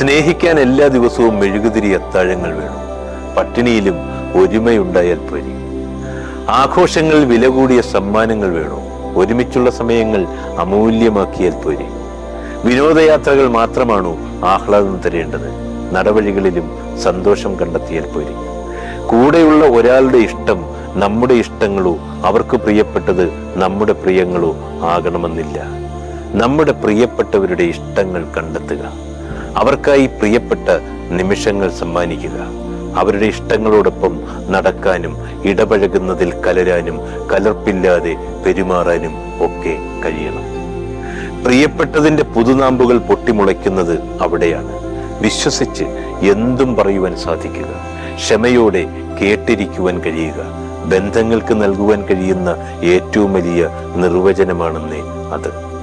സ്നേഹിക്കാൻ എല്ലാ ദിവസവും മെഴുകുതിരി അത്താഴങ്ങൾ വേണം. പട്ടിണിയിലും ഒരുമയുണ്ടായാൽ പോരി. ആഘോഷങ്ങൾ വില കൂടിയ സമ്മാനങ്ങൾ വേണോ? ഒരുമിച്ചുള്ള സമയങ്ങൾ അമൂല്യമാക്കിയാൽ പോരി. വിനോദയാത്രകൾ മാത്രമാണോ ആഹ്ലാദം തരേണ്ടത്? നടവഴികളിലും സന്തോഷം കണ്ടെത്തിയാൽ പോരി. കൂടെയുള്ള ഒരാളുടെ ഇഷ്ടം നമ്മുടെ ഇഷ്ടങ്ങളോ അവർക്ക് പ്രിയപ്പെട്ടത് നമ്മുടെ പ്രിയങ്ങളോ ആകണമെന്നില്ല. നമ്മുടെ പ്രിയപ്പെട്ടവരുടെ ഇഷ്ടങ്ങൾ കണ്ടെത്തുക. അവർക്കായി പ്രിയപ്പെട്ട നിമിഷങ്ങൾ സമ്മാനിക്കുക. അവരുടെ ഇഷ്ടങ്ങളോടൊപ്പം നടക്കാനും ഇടപഴകുന്നതിൽ കലരാനും കലർപ്പില്ലാതെ പെരുമാറാനും ഒക്കെ കഴിയണം. പ്രിയപ്പെട്ടതിന്റെ പുതുനാമ്പുകൾ പൊട്ടിമുളയ്ക്കുന്നത് അവിടെയാണ്. വിശ്വസിച്ച് എന്തും പറയുവാൻ സാധിക്കുക. ക്ഷമയോടെ കേട്ടിരിക്കുവാൻ കഴിയുക. ബന്ധങ്ങൾക്ക് നൽകുവാൻ കഴിയുന്ന ഏറ്റവും വലിയ നിർവചനമാണെന്നേ അത്.